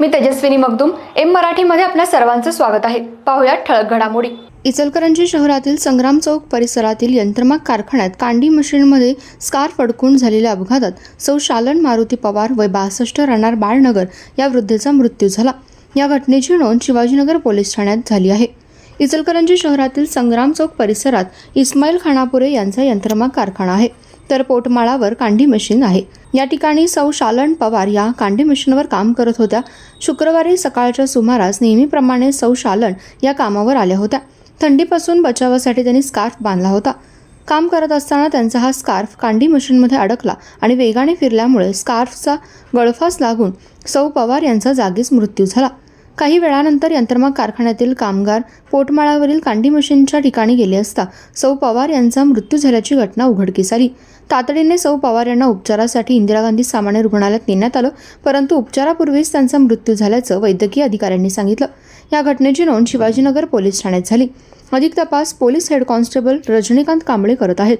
मी Tejaswini Magdum M मराठीमध्ये आपल्या सर्वांचं स्वागत आहे. पाहुयात ठळक घडामोडी. इचलकरंजी शहरातील संग्राम चौक परिसरातील यंत्रमाग कारखान्यात कांडी मशीनमध्ये स्कार्फ अडकून झालेल्या अपघातात सौ शालन मारुती पवार वय बासष्ट राहणार बाळनगर या वृद्धेचा मृत्यू झाला. या घटनेची नोंद शिवाजीनगर पोलीस ठाण्यात झाली आहे. इचलकरंजी शहरातील संग्राम चौक परिसरात इस्माईल खानापुरे यांचा यंत्रमाग कारखाना आहे. तर पोटमाळावर कांडी मशीन आहे. या ठिकाणी सौ शालन पवार या कांडी मिशनवर काम करत होत्या. शुक्रवारी सकाळच्या सुमारास नेहमीप्रमाणे सौ शालन या कामावर आल्या होत्या. थंडीपासून बचावासाठी त्यांनी स्कार्फ बांधला होता. काम करत असताना त्यांचा हा स्कार्फ कांडी मशीनमध्ये अडकला आणि वेगाने फिरल्यामुळे स्कार्फचा गळफास लागून सौ पवार यांचा जागीच मृत्यू झाला. काही वेळानंतर यंत्रमाग कारखान्यातील कामगार पोटमाळावरील कांडी मशीनच्या ठिकाणी गेले असता सौ पवार यांचा मृत्यू झाल्याची घटना उघडकीस आली. तातडीने सौ पवार यांना उपचारासाठी इंदिरा गांधी सामान्य रुग्णालयात नेण्यात आलं परंतु उपचारापूर्वीच त्यांचा मृत्यू झाल्याचं वैद्यकीय अधिकाऱ्यांनी सांगितलं. या घटनेची नोंद शिवाजीनगर पोलीस ठाण्यात झाली. अधिक तपास police head constable Rajnikant Kamble करत आहेत.